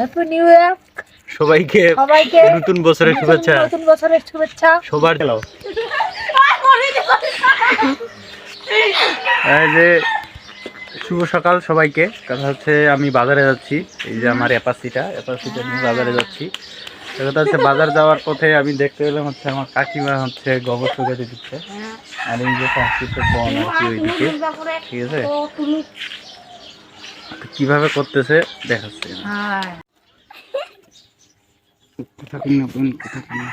Happy new year সবাইকে সবাইকে নতুন বছরের শুভেচ্ছা। নতুন বছরের শুভেচ্ছা। সবার এই যে শুভ সকাল সবাইকে। কথা হচ্ছে আমি বাজারে যাচ্ছি। এই যে আমার অ্যাপাসিটা অ্যাপাসিটা নিয়ে বাজারে যাচ্ছি। কথা হচ্ছে বাজার যাওয়ার পথে আমি দেখতে পেলাম হচ্ছে আমার কাকিমা হচ্ছে গোবর শুকাতে দিচ্ছে। আর এই যে সংস্কৃত বন আর কি ওইদিকে। ঠিক আছে? কীভাবে করতেছে দেখাচ্ছে। হ্যাঁ কথা কিনা বোন কথা কিনা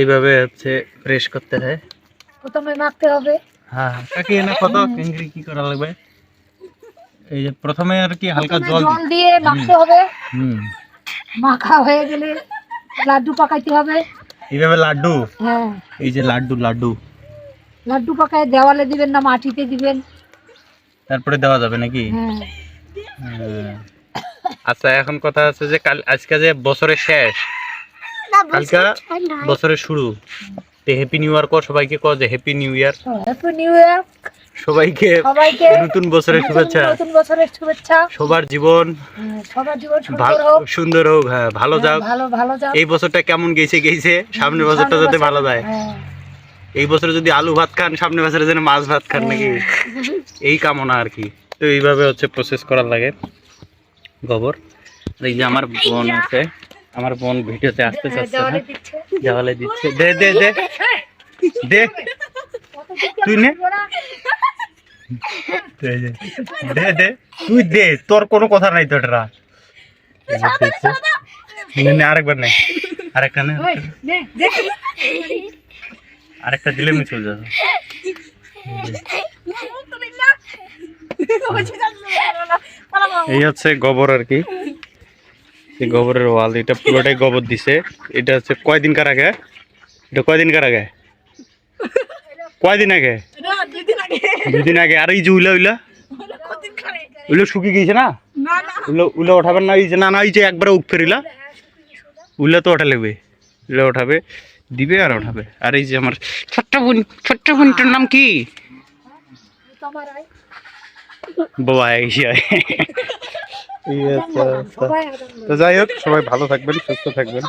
এইভাবে হচ্ছে প্রেস করতে হয়। প্রথমে মাখতে হবে। হ্যাঁ কাকি এনে কত চিংড়ি কি করা লাগবে? এই যে প্রথমে আর কি হালকা জল জল দিয়ে মাখতে হবে। হুম। মাখা হয়ে গেলে লাড্ডু পাকাইতে হবে। এইভাবে লাড্ডু? হ্যাঁ। এই যে লাড্ডু লাড্ডু। লাড্ডু পাকায় দেওয়ালে দিবেন না মাটিতে দিবেন। তারপরে দেওয়া যাবে নাকি? হ্যাঁ। হ্যাঁ। আচ্ছা এখন কথা আছে যে কাল আজকে যে বছরের শেষ কালকে বছরের শুরু। হ্যাপি নিউ ইয়ার কর সবাইকে কর যে happy new year happy new year সবাইকে সবাইকে নতুন বছরের শুভেচ্ছা। নতুন বছরের শুভেচ্ছা। সবার জীবন হ্যাঁ, সবার জীবন সুন্দর হোক। সুন্দর হোক হ্যাঁ ভালো হ্যাঁ, যাক। ভালো ভালো যাক। এই বছরটা কেমন গেছে গেছে? সামনের বছরটা যাতে ভালো যায়। হ্যাঁ, এই বছরে যদি আলু ভাত খান সামনের বছরে যেন মাছ ভাত খান নাকি? এই কামনা আর কি। তো এইভাবে হচ্ছে প্রসেস করার লাগে গোবর। এই যে আমার বোন আছে আমার বোন ভিডিওতে আসতে হ্যাঁ, চাচ্ছে না দেওয়ালে দিচ্ছে। দে দে দে। দে। তুই নে। দে, দে। দে দে তুই দে তোর কোনো কথা নাই তো এটা নে আরেকবার নে আরেকটা নে ওই, নে, দে। আরেকটা দিলে আমি চলে যাব এই হচ্ছে গোবর আর কি এই গোবরের ওয়াল এটা পুরোটাই গোবর দিছে এটা হচ্ছে কয়দিন কার আগে এটা কয়দিন কার আগে কয়দিন আগে দুদিন আগে আর এই যে উইলা উইলা? উইলো শুকিয়ে গিয়েছে না? উইলো উইলো ওঠাবেন না এই যে না না এই যে একবারে উপ ফেরিলা উইলা তো ওঠা লাগবে উইলা ওঠাবে দিবে আর ওঠাবে। আর এই যে আমার ছোট্ট বোন ছোট্ট বোনটার নাম কি। বাবা আনন্দ। তো যাই হোক সবাই ভালো থাকবেন সুস্থ থাকবেন।